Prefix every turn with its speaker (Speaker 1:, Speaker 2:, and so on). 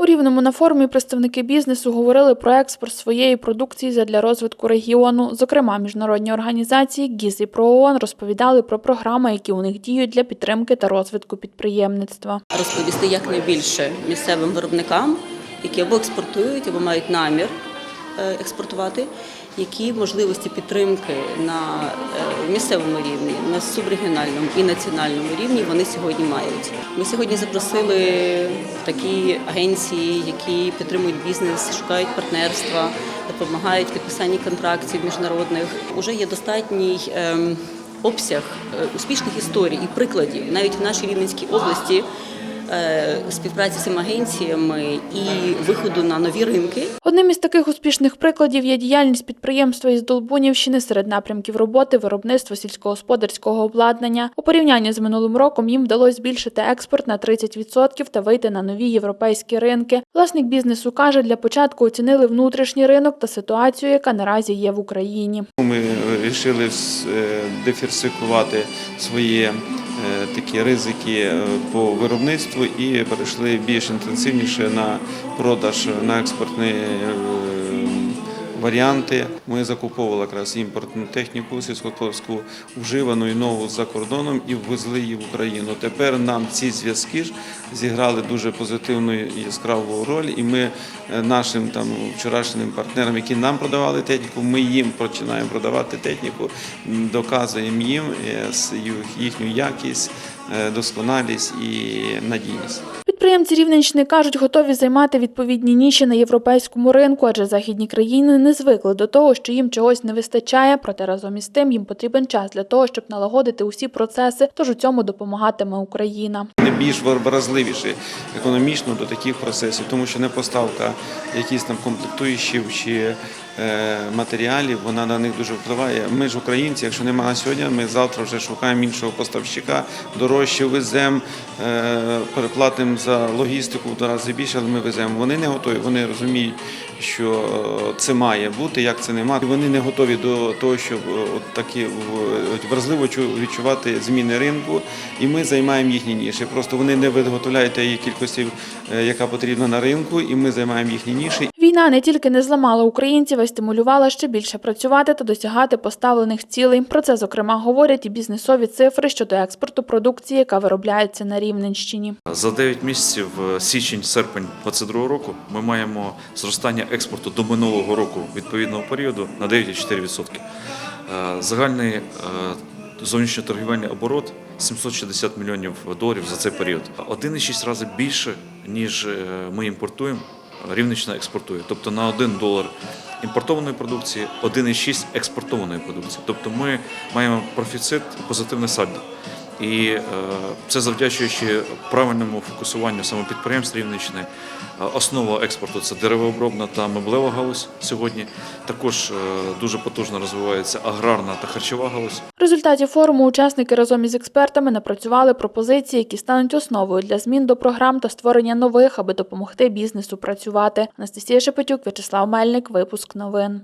Speaker 1: У Рівному на форумі представники бізнесу говорили про експорт своєї продукції задля розвитку регіону. Зокрема, міжнародні організації ГІЗ і ПРООН розповідали про програми, які у них діють для підтримки та розвитку підприємництва.
Speaker 2: розповісти якнайбільше місцевим виробникам, які або експортують, або мають намір експортувати, які можливості підтримки на е, місцевому рівні, на субрегіональному і національному рівні вони сьогодні мають. Ми сьогодні запросили такі агенції, які підтримують бізнес, шукають партнерства, допомагають в підписанні контрактів міжнародних. Уже є достатній. ем, обсяг е, успішних історій і прикладів навіть в нашій Рівненській області е, співпраці з цими агенціями і виходу на нові ринки.
Speaker 1: Одним із таких успішних прикладів є діяльність підприємства із Долбунівщини серед напрямків роботи виробництво сільськогосподарського обладнання. У порівнянні з минулим роком їм вдалося збільшити експорт на 30% та вийти на нові європейські ринки. Власник бізнесу каже, для початку оцінили внутрішній ринок та ситуацію, яка наразі є в Україні.
Speaker 3: Ми вирішили диверсифікувати свої е, такі ризики е, по виробництву і перейшли більш інтенсивніше на продаж на експортні е, варіанти. Ми закуповували якраз імпортну техніку сільськогосподарську вживану і нову за кордоном і ввезли її в Україну. Тепер нам ці зв'язки ж зіграли дуже позитивну і яскраву роль, і ми е, нашим там вчорашнім партнерам, які нам продавали техніку, ми їм починаємо продавати техніку, доказуємо їм е, їхню якість, е, досконалість і надійність.
Speaker 1: Підприємці Рівненщини кажуть, готові займати відповідні ніші на європейському ринку, адже західні країни не звикли до того, що їм чогось не вистачає. Проте разом із тим їм потрібен час для того, щоб налагодити усі процеси. Тож у цьому допомагатиме Україна.
Speaker 3: Вони більш вразливіші економічно до таких процесів, тому що не поставка якісь там комплектуючих чи матеріалів, вона на них дуже впливає. Ми ж українці, якщо немає сьогодні, ми завтра вже шукаємо іншого поставщика, дорожче веземо, е, переплатимо за логістику в два рази більше, але ми веземо. Вони не готові, вони розуміють, що е, це має бути, як це не має. Вони не готові до того, щоб е, от такі вразливо відчувати зміни ринку, і ми займаємо їхні ніші. Просто вони не виготовляють тієї кількості, е, яка потрібна на ринку, і ми займаємо їхні ніші.
Speaker 1: Війна не тільки не зламала українців, а й стимулювала ще більше працювати та досягати поставлених цілей. Про це зокрема говорять і бізнесові цифри щодо експорту продукції, яка виробляється на Рівненщині.
Speaker 4: За 9 місяців е, січень-серпень 2022 року ми маємо зростання експорту до минулого року відповідного періоду на 9,4%. Е, Загальний е, зовнішньоторгівельний оборот 760 мільйонів доларів за цей період. 1,6 рази більше, ніж ми імпортуємо, Рівненщина експортує. Тобто на 1 долар імпортованої продукції 1,6 експортованої продукції. Тобто ми маємо профіцит, позитивне сальдо. І е, це завдячуючи правильному фокусуванню саме підприємств Рівненщини. Е, Основа експорту це деревообробна та меблева галузь сьогодні. Також е, дуже потужно розвивається аграрна та харчова галузь.
Speaker 1: В результаті форуму учасники разом із експертами напрацювали пропозиції, які стануть основою для змін до програм та створення нових, аби допомогти бізнесу працювати. Анастасія Шепетюк, В'ячеслав Мельник, випуск новин.